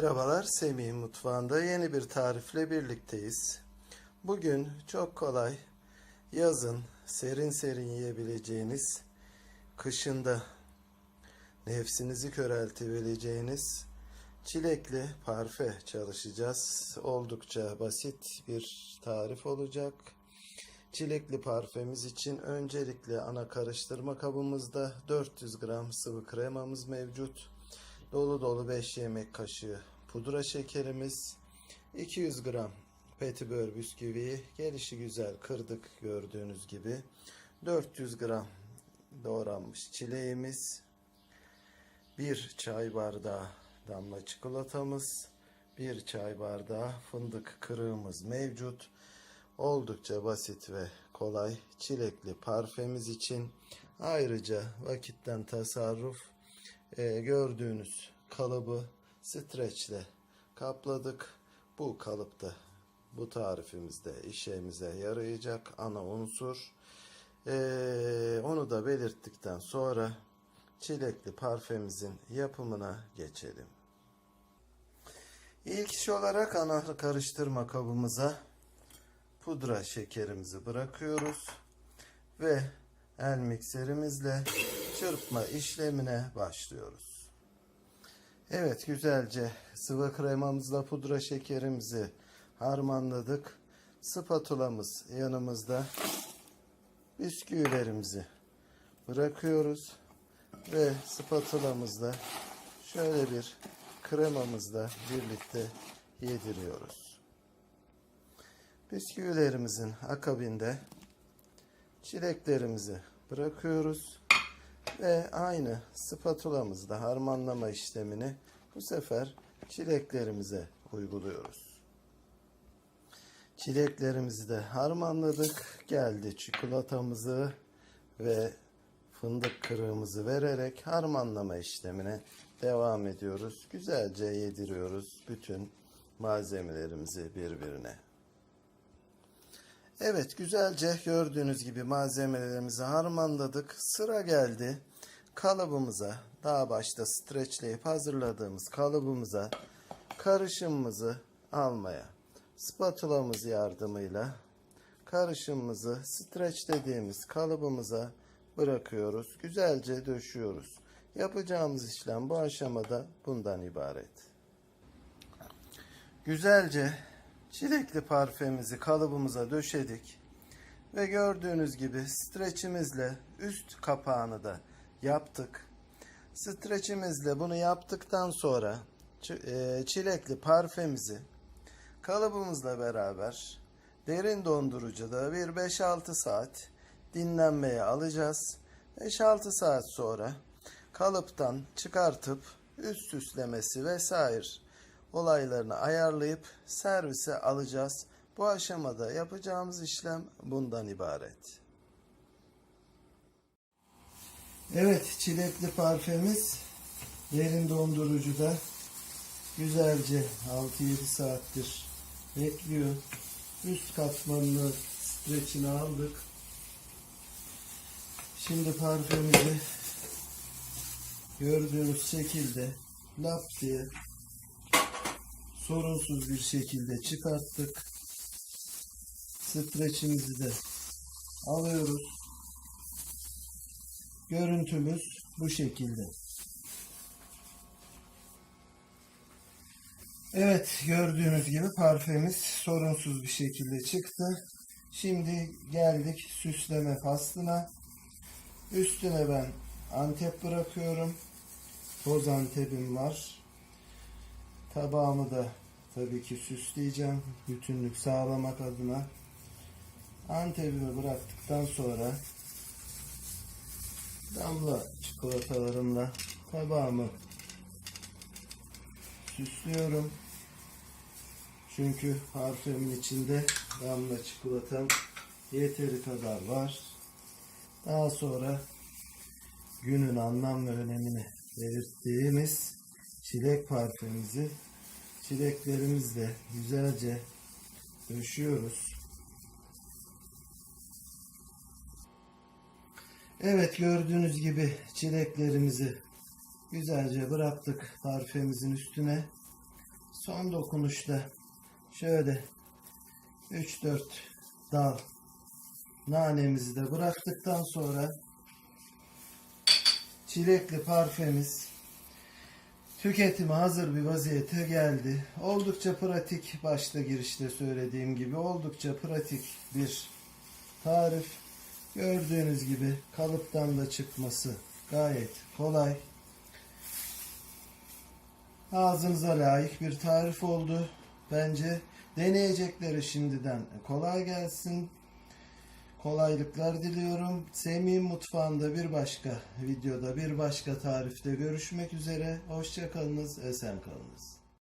Merhabalar, Semih Mutfağı'nda yeni bir tarifle birlikteyiz. Bugün çok kolay, yazın serin serin yiyebileceğiniz, kışında nefsinizi köreltebileceğiniz çilekli parfe çalışacağız. Oldukça basit bir tarif olacak. Çilekli parfemiz için öncelikle ana karıştırma kabımızda 400 gram sıvı kremamız mevcut. Dolu dolu 5 yemek kaşığı pudra şekerimiz, 200 gram petibör bisküvi, gelişi güzel kırdık gördüğünüz gibi. 400 gram doğranmış çileğimiz, 1 çay bardağı damla çikolatamız, 1 çay bardağı fındık kırığımız mevcut. Oldukça basit ve kolay çilekli parfemiz için ayrıca vakitten tasarruf e, gördüğünüz kalıbı streçle kapladık. Bu kalıpta bu tarifimizde işimize yarayacak ana unsur. E, onu da belirttikten sonra çilekli parfemimizin yapımına geçelim. İlk iş olarak ana karıştırma kabımıza pudra şekerimizi bırakıyoruz ve el mikserimizle çırpma işlemine başlıyoruz. Evet güzelce sıvı kremamızla pudra şekerimizi harmanladık. Spatulamız yanımızda. Bisküvilerimizi bırakıyoruz ve spatulamızla şöyle bir kremamızla birlikte yediriyoruz. Bisküvilerimizin akabinde çileklerimizi bırakıyoruz ve aynı spatulamızda harmanlama işlemini bu sefer çileklerimize uyguluyoruz. Çileklerimizi de harmanladık. Geldi çikolatamızı ve fındık kırığımızı vererek harmanlama işlemine devam ediyoruz. Güzelce yediriyoruz bütün malzemelerimizi birbirine. Evet güzelce gördüğünüz gibi malzemelerimizi harmanladık. Sıra geldi kalıbımıza daha başta streçleyip hazırladığımız kalıbımıza karışımımızı almaya. Spatulamız yardımıyla karışımımızı streçlediğimiz kalıbımıza bırakıyoruz. Güzelce döşüyoruz. Yapacağımız işlem bu aşamada bundan ibaret. Güzelce Çilekli parfümümüzü kalıbımıza döşedik. Ve gördüğünüz gibi streçimizle üst kapağını da yaptık. Streçimizle bunu yaptıktan sonra e, çilekli parfümümüzü kalıbımızla beraber derin dondurucuda bir 5-6 saat dinlenmeye alacağız. 5-6 saat sonra kalıptan çıkartıp üst süslemesi vesaire olaylarını ayarlayıp servise alacağız. Bu aşamada yapacağımız işlem bundan ibaret. Evet, çilekli parfemiz derin dondurucuda güzelce 6-7 saattir bekliyor. Üst katmanını streçini aldık. Şimdi parfümümüzü gördüğünüz şekilde lap diye sorunsuz bir şekilde çıkarttık. Streçimizi de alıyoruz. Görüntümüz bu şekilde. Evet gördüğünüz gibi parfemiz sorunsuz bir şekilde çıktı. Şimdi geldik süsleme faslına. Üstüne ben antep bırakıyorum. Toz antepim var. Tabağımı da tabii ki süsleyeceğim. Bütünlük sağlamak adına. Antepimi bıraktıktan sonra damla çikolatalarımla tabağımı süslüyorum. Çünkü parfümün içinde damla çikolatam yeteri kadar var. Daha sonra günün anlam ve önemini belirttiğimiz çilek parfümümüzü çileklerimizle güzelce döşüyoruz. Evet gördüğünüz gibi çileklerimizi güzelce bıraktık parfümümüzün üstüne. son dokunuşta şöyle 3-4 dal nanemizi de bıraktıktan sonra çilekli parfemiz tüketime hazır bir vaziyete geldi. Oldukça pratik başta girişte söylediğim gibi oldukça pratik bir tarif. Gördüğünüz gibi kalıptan da çıkması gayet kolay. Ağzınıza layık bir tarif oldu. Bence deneyecekleri şimdiden kolay gelsin. Kolaylıklar diliyorum. Semih'in mutfağında bir başka videoda, bir başka tarifte görüşmek üzere. Hoşçakalınız, esen kalınız.